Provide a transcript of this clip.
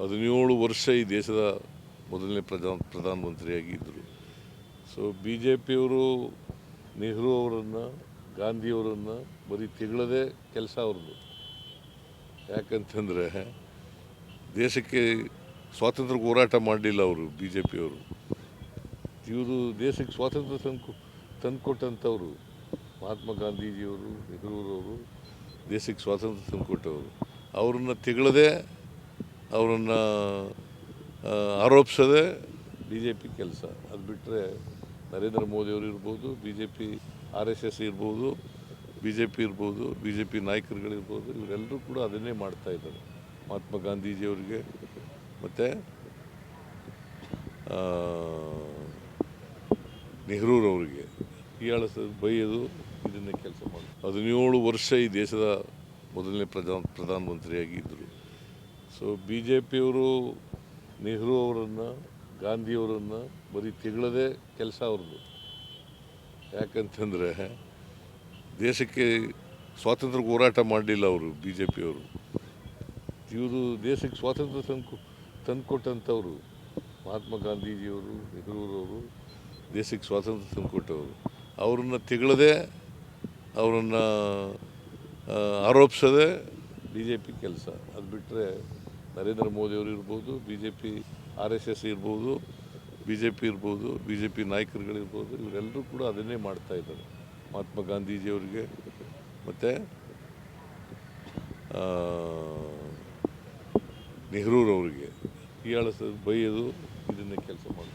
ಹದಿನೇಳು ವರ್ಷ ಈ ದೇಶದ ಮೊದಲನೇ ಪ್ರಧಾನ ಪ್ರಧಾನಮಂತ್ರಿಯಾಗಿದ್ದರು. ಸೊ ಬಿ ಜೆ ಪಿಯವರು ನೆಹರು ಅವರನ್ನು ಗಾಂಧಿಯವರನ್ನು ಬರೀ ತಿಗಳದೇ ಕೆಲಸ ಅವ್ರದ್ದು. ಯಾಕಂತಂದರೆ ದೇಶಕ್ಕೆ ಸ್ವಾತಂತ್ರ್ಯ ಹೋರಾಟ ಮಾಡಲಿಲ್ಲ ಅವರು ಬಿ ಜೆ ಪಿಯವರು ಇವರು ದೇಶಕ್ಕೆ ಸ್ವಾತಂತ್ರ್ಯ ತಂದು ತಂದುಕೊಟ್ಟಂಥವ್ರು ಮಹಾತ್ಮ ಗಾಂಧೀಜಿಯವರು, ನೆಹರೂರವರು ದೇಶಕ್ಕೆ ಸ್ವಾತಂತ್ರ್ಯ ತಂದುಕೊಟ್ಟವರು. ಅವ್ರನ್ನ ತಿಗಳದೆ ಅವರನ್ನು ಆರೋಪಿಸೋದೇ ಬಿ ಜೆ ಪಿ ಕೆಲಸ. ಅದು ಬಿಟ್ಟರೆ ನರೇಂದ್ರ ಮೋದಿಯವರು ಇರ್ಬೋದು B J P R S S ಇರ್ಬೋದು ಬಿ ಜೆ ಪಿ ಇರ್ಬೋದು ಬಿ ಜೆ ಪಿ ನಾಯಕರುಗಳಿರ್ಬೋದು ಇವರೆಲ್ಲರೂ ಕೂಡ ಅದನ್ನೇ ಮಾಡ್ತಾ ಇದ್ದಾರೆ. ಮಹಾತ್ಮ ಗಾಂಧೀಜಿಯವರಿಗೆ ಮತ್ತು ನೆಹರೂರವರಿಗೆ ಹೀಯಾಳಿಸೋದು ಬೈಯೋದು, ಇದನ್ನೇ ಕೆಲಸ ಮಾಡಿ ಹದಿನೇಳು ವರ್ಷ ಈ ದೇಶದ ಮೊದಲನೇ ಪ್ರಧಾನ ಪ್ರಧಾನಮಂತ್ರಿಯಾಗಿದ್ದರು ಸೊ ಬಿ ಜೆ ಪಿಯವರು ನೆಹರು ಅವರನ್ನು ಗಾಂಧಿಯವರನ್ನು ಬರೀ ತಿಗಳದೇ ಕೆಲಸ ಅವ್ರದ್ದು ಯಾಕಂತಂದರೆ ದೇಶಕ್ಕೆ ಸ್ವಾತಂತ್ರ್ಯ ಹೋರಾಟ ಮಾಡಲಿಲ್ಲ ಅವರು ಬಿ ಜೆ ಪಿಯವರು ಇವರು ದೇಶಕ್ಕೆ ಸ್ವಾತಂತ್ರ್ಯ ತಂದು ತಂದುಕೊಟ್ಟಂಥವ್ರು. ಮಹಾತ್ಮ ಗಾಂಧೀಜಿಯವರು, ನೆಹರೂರವರು ದೇಶಕ್ಕೆ ಸ್ವಾತಂತ್ರ್ಯ ತಂದುಕೊಟ್ಟವರು. ಅವರನ್ನು ತಿಗಳದೆ, ಅವರನ್ನು ಆರೋಪಿಸೋದೇ ಬಿ ಜೆ ಪಿ ಕೆಲಸ. ಅದು ಬಿಟ್ಟರೆ ನರೇಂದ್ರ ಮೋದಿಯವರು ಇರ್ಬೋದು B J P R S S ಇರ್ಬೋದು ಬಿ ಜೆ ಪಿ ಇರ್ಬೋದು ಬಿ ಜೆ ಪಿ ನಾಯಕರುಗಳಿರ್ಬೋದು ಇವರೆಲ್ಲರೂ ಕೂಡ ಅದನ್ನೇ ಮಾಡ್ತಾ ಇದ್ದಾರೆ. ಮಹಾತ್ಮ ಗಾಂಧೀಜಿಯವರಿಗೆ ಮತ್ತು ನೆಹರೂರವರಿಗೆ. ಹೀಯಾಳಿಸೋದು ಬೈಯೋದು ಇದನ್ನೇ ಕೆಲಸ ಮಾಡಿ